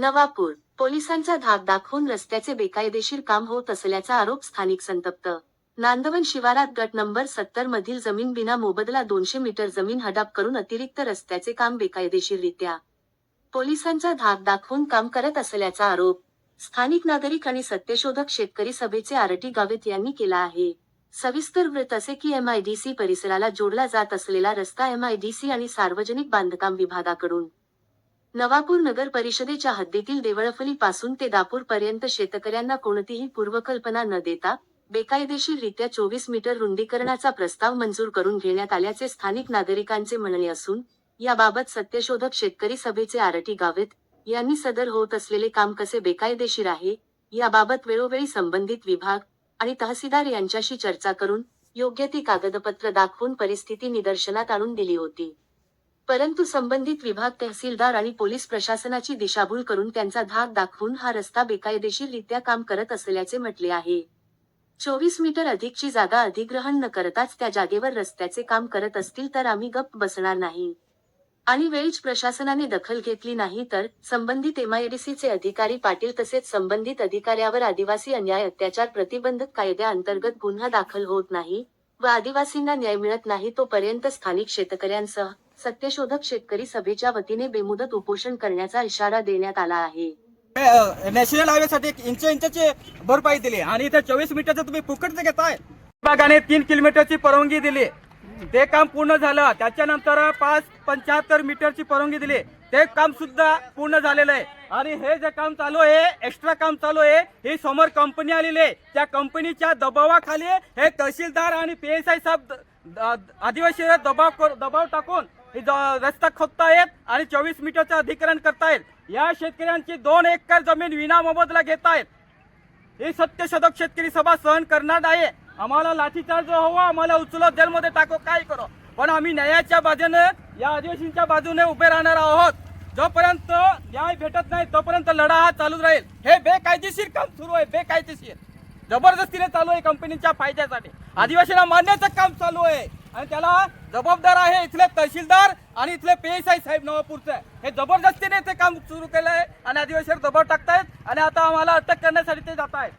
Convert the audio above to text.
नवापूर पोलिसांचा धाक दाखवून रस्त्याचे बेकायदेशीर काम होत असल्याचा आरोप स्थानिक संतप्त. नांदवन शिवारात गट नंबर सत्तर मधील जमीन बिना मोबदला दोनशे मीटर जमीन हडाप करून अतिरिक्त रस्त्याचे काम बेकायदेशीररित्या. पोलिसांचा धाक दाखवून काम करत असल्याचा आरोप स्थानिक नागरिक आणि सत्यशोधक शेतकरी सभेचे आरटी गावित यांनी केला आहे. सविस्तर वृत्त असे की एमआयडीसी परिसराला जोडला जात असलेला रस्ता एमआयडीसी आणि सार्वजनिक बांधकाम विभागाकडून. नवापूर नगर परिषदेच्या हद्दीतील देवळफली पासून ते दापूर पर्यंत शेतकऱ्यांना कोणतीही पूर्वकल्पना न देता बेकायदेशीररित्या चोवीस मीटर रुंदीकरणाचा प्रस्ताव मंजूर करून घेण्यात आल्याचे स्थानिक नागरिकांचे म्हणणे असून याबाबत सत्यशोधक शेतकरी सभेचे आरटी गावेत यांनी सदर होत असलेले काम कसे बेकायदेशीर आहे याबाबत वेळोवेळी संबंधित विभाग आणि तहसीलदार यांच्याशी चर्चा करून योग्य ती कागदपत्र दाखवून परिस्थिती निदर्शनात आणून दिली होती. परंतु संबंधित विभाग तहसीलदार आणि पोलीस प्रशासनाची दिशाभूल करून त्यांचा धाक दाखवून हा रस्ता बेकायदेशीररित्या काम करत असल्याचे म्हटले आहे. चोवीस मीटर अधिकची जागा अधिग्रहण न करताच त्या जागेवर रस्त्याचे काम करत असतील तर आम्ही गप्प बसणार नाही. आणि वेळीच प्रशासनाने दखल घेतली नाही तर संबंधित एमआयडीसीचे अधिकारी पाटील तसेच संबंधित अधिकाऱ्यावर आदिवासी अन्याय अत्याचार प्रतिबंधक कायद्याअंतर्गत गुन्हा दाखल होत नाही व आदिवासींना न्याय मिळत नाही तोपर्यंत स्थानिक शेतकऱ्यांसह सत्यशोधक शेतकरी सभेच्या वतीने बेमुदत उपोषण करण्याचा इशारा देण्यात आला आहे. नॅशनल हायवे साठी इंच इंचची भरपाई दिली आणि इथे चोवीस मीटरचं तुम्ही फुकट घेताय विभागाने तीन किलोमीटरची परवानगी दिली. ते काम पूर्ण झालं. त्याच्यानंतर पाच पंच्याहत्तर मीटरची परवानगी दिली. ते काम सुद्धा पूर्ण झालेलं आहे. आणि हे जे काम चालू आहे एक्स्ट्रा काम चालू आहे ही समोर कंपनी आलेली आहे. त्या कंपनीच्या दबावाखाली हे तहसीलदार आणि पी एस आय साहेब आदिवासी दबाव दबाव टाकून रस्ता खोदतायत आणि चोवीस मीटरचं अधिकरण करतायत या शेतकऱ्यांची दोन एकर जमीन विना मोबदला घेतायत हे सत्यशोधक शेतकरी सभा सहन करणार नाही. आम्हाला लाठीचार्ज हवा आम्हाला उचलत जेलमध्ये टाको काय करो. पण आम्ही न्यायाच्या बाजूने या आदिवासींच्या बाजूने उभे राहणार आहोत. जोपर्यंत न्याय भेटत नाही तोपर्यंत लढा हा चालूच राहील. हे बेकायदेशीर काम सुरू आहे बेकायदेशीर. जबरदस्तीने चालू आहे कंपनीच्या फायद्यासाठी. आदिवासींना मारण्याचं काम चालू आहे. आणि त्याला जबाबदार आहे इथले तहसीलदार आणि इथले पी साहेब नवापूरचे. हे जबरदस्तीने ते काम सुरू केलं आहे आणि आदिवासीवर दबाव टाकतायत आणि आता आम्हाला अटक करण्यासाठी ते जात आहेत